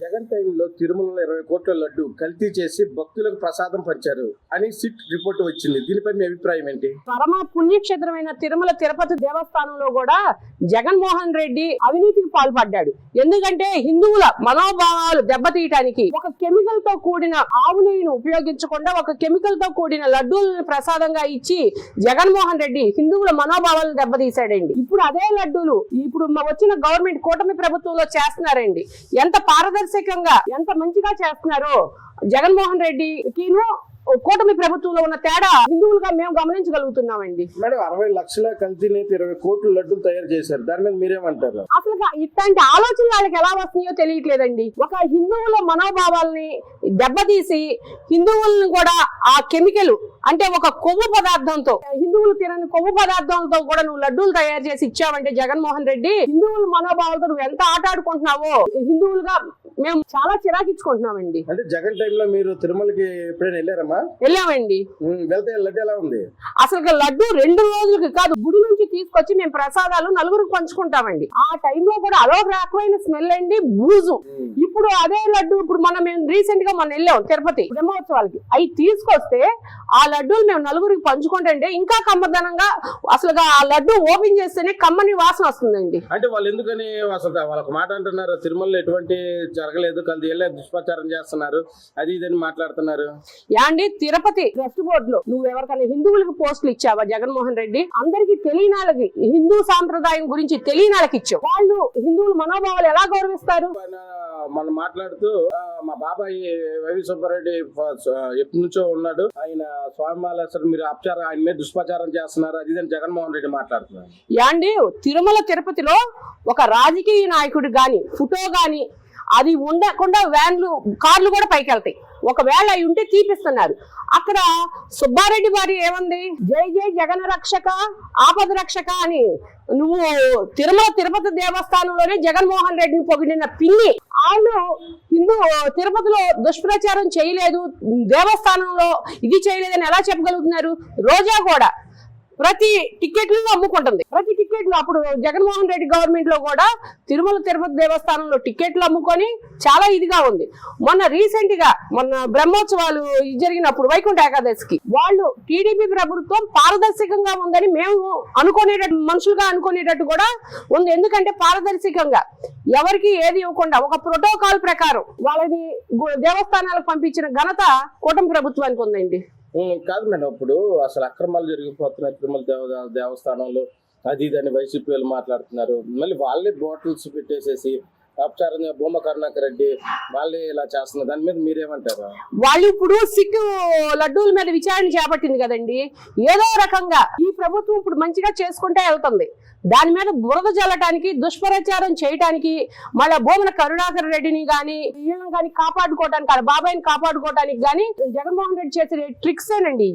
జగన్ టైంలో తిరుమలలో ఇరవై కోట్ల లడ్డు కల్తీ చేసి భక్తులకు ప్రసాదం పంచారు అని సిట్ రిపోర్ట్ వచ్చింది. దీనిపై మీ అభిప్రాయం ఏంటి? పరమ పుణ్యక్షేత్రమైన తిరుమల తిరుపతి దేవస్థానంలో కూడా జగన్మోహన్ రెడ్డి అవినీతికి పాల్పడ్డాడు. ఎందుకంటే హిందువుల మనోభావాలు దెబ్బతీయటానికి ఒక కెమికల్తో కూడిన ఆవు నెయ్యిని ఉపయోగించకుండా ఒక కెమికల్తో కూడిన లడ్డూలను ప్రసాదంగా ఇచ్చి జగన్మోహన్ రెడ్డి హిందువుల మనోభావాలను దెబ్బతీశాడండి. ఇప్పుడు అదే లడ్డూలు ఇప్పుడు వచ్చిన గవర్నమెంట్ కూటమి ప్రభుత్వంలో చేస్తున్నారండి. ఎంత పారదర్శకంగా ఎంత మంచిగా చేస్తున్నారో జగన్మోహన్ రెడ్డికిను కూటమి ప్రభుత్వంలో ఉన్న తేడా హిందువులుగా మేము గమనించగలుగుతున్నామండి. మేడం అరవై లక్షల కల్తీని ఇరవై కోట్ల లడ్డూలు తయారు చేశారు. దాని మీద మీరేమంటారు? అసలు ఇట్లాంటి ఆలోచనలు వాళ్ళకి ఎలా వస్తున్నాయో తెలియట్లేదండి. ఒక హిందువుల మనోభావాల్ని దెబ్బతీసి హిందువులను కూడా ఆ కెమికల్ అంటే ఒక కొవ్వు పదార్థంతో హిందువులు తినని కొవ్వు పదార్థాలతో కూడా నువ్వు లడ్డూలు తయారు చేసి ఇచ్చావంటే జగన్మోహన్ రెడ్డి హిందువుల మనోభావాలతో నువ్వు ఎంత ఆట ఆడుకుంటున్నావో హిందువులుగా మేము చాలా చిరాకించుకుంటున్నామండి అంటే జగన్ టైంలో మీరు తిరుమలకి ఎప్పుడైనా వెళ్ళారమ్మా? వెళ్ళామండి. వెళ్తే లడ్డు ఎలా ఉంది? అసలు లడ్డు రెండు రోజులకి కాదు గుడి నుంచి తీసుకొచ్చి మేము ప్రసాదాలు నలుగురికి పంచుకుంటామండి. ఆ టైంలో కూడా అదొక రకమైన స్మెల్ అండి బూజు. ఇప్పుడు అదే లడ్డు ఇప్పుడు మనం మేము రీసెంట్గా మనం వెళ్ళాం తిరుపతి బ్రహ్మోత్సవాలకి. అవి తీసుకొస్తే ఆ లడ్డూలు మేము నలుగురికి పంచుకుంటుంటే ఇంకా కమ్మదనంగా అసలు ఆ లడ్డు ఓపెన్ చేస్తేనే కమ్మని వాసన వస్తుందండి. అంటే వాళ్ళు ఎందుకని అసలు వాళ్ళకి మాట అంటున్నారు? తిరుమలలో ఎటువంటి జరగలేదు కల్తీ వెళ్ళే దుష్ప్రచారం చేస్తున్నారు. అది ఇదని మాట్లాడుతున్నారు. యాండి తిరుపతి ట్రస్ట్ బోర్డు నువ్వు ఎవరికైనా హిందువులకు పోస్టులు ఇచ్చావా? జగన్మోహన్ రెడ్డి? అందరికి తెలియని వాళ్ళకి హిందూ సాంప్రదాయం గురించి తెలియని వాళ్ళకి ఇచ్చావు. వాళ్ళు హిందువుల మనోభావాలు ఎలా గౌరవిస్తారు? మనం మాట్లాడుతూ మా బాబాయ్ వైవి సుబ్బారెడ్డి ఎప్పటి నుంచో ఉన్నాడు. ఆయన స్వామిమాల అసలు మీరు అపచారం ఆయన మీద దుష్ప్రచారం చేస్తున్నారు. అది జగన్మోహన్ రెడ్డి మాట్లాడుతున్నారు. యాండి తిరుమల తిరుపతిలో ఒక రాజకీయ నాయకుడు గాని ఫోటో గాని అది ఉండకుండా వ్యాన్లు కార్లు కూడా పైకి వెళ్తాయి. ఒకవేళ అవి ఉంటే తీపిస్తున్నారు. అక్కడ సుబ్బారెడ్డి వారి ఏముంది? జై జై జగన్ రక్షక ఆపద రక్షక అని నువ్వు తిరుమల తిరుపతి దేవస్థానంలోనే జగన్మోహన్ రెడ్డిని పొగిడిన పిన్ని. వాళ్ళు హిందూ తిరుపతిలో దుష్ప్రచారం చేయలేదు. దేవస్థానంలో ఇది చేయలేదని ఎలా చెప్పగలుగుతున్నారు? రోజా కూడా. ప్రతి టికెట్లను అమ్ముకుంటుంది. ప్రతి టికెట్లు అప్పుడు జగన్మోహన్ రెడ్డి గవర్నమెంట్లో కూడా తిరుమల తిరుపతి దేవస్థానంలో టికెట్లు అమ్ముకొని చాలా ఇదిగా ఉంది. మొన్న రీసెంట్గా మొన్న బ్రహ్మోత్సవాలు జరిగినప్పుడు వైకుంఠ ఏకాదశికి వాళ్ళు టీడీపీ ప్రభుత్వం పారదర్శకంగా ఉందని మేము అనుకునేటట్టు మనుషులుగా అనుకునేటట్టు కూడా ఉంది. ఎందుకంటే పారదర్శకంగా ఎవరికి ఏది ఇవ్వకుండా ఒక ప్రోటోకాల్ ప్రకారం వాళ్ళని గు- దేవస్థానాలకు పంపించిన ఘనత కూటమి ప్రభుత్వానికి ఉందండి. కాదు మేడం ఇప్పుడు అసలు అక్రమాలు జరిగిపోతున్నాయి తిరుమల దేవ దేవస్థానంలో అది ఇది అని వైసీపీ వాళ్ళు మాట్లాడుతున్నారు. మళ్ళీ వాళ్ళే బాటిల్స్ పెట్టేసేసి అపచారం భూమ కరుణాకర్ రెడ్డి వాళ్ళే ఇలా చేస్తున్నారు. దాని మీద మీరేమంటారు? వాళ్ళు ఇప్పుడు సిట్ లడ్డూల మీద విచారణ చేపట్టింది కదండి. ఏదో రకంగా ఈ ప్రభుత్వం ఇప్పుడు మంచిగా చేసుకుంటే వెళ్తుంది. దాని మీద బురద జల్లటానికి దుష్ప్రచారం చేయటానికి మళ్ళా భూమన కరుణాకర్ రెడ్డిని కానీ ఈయన గాని కాపాడుకోవటానికి ఆ బాబాయిని కాపాడుకోవటానికి కానీ జగన్మోహన్ రెడ్డి చేసే ట్రిక్స్ ఏనండి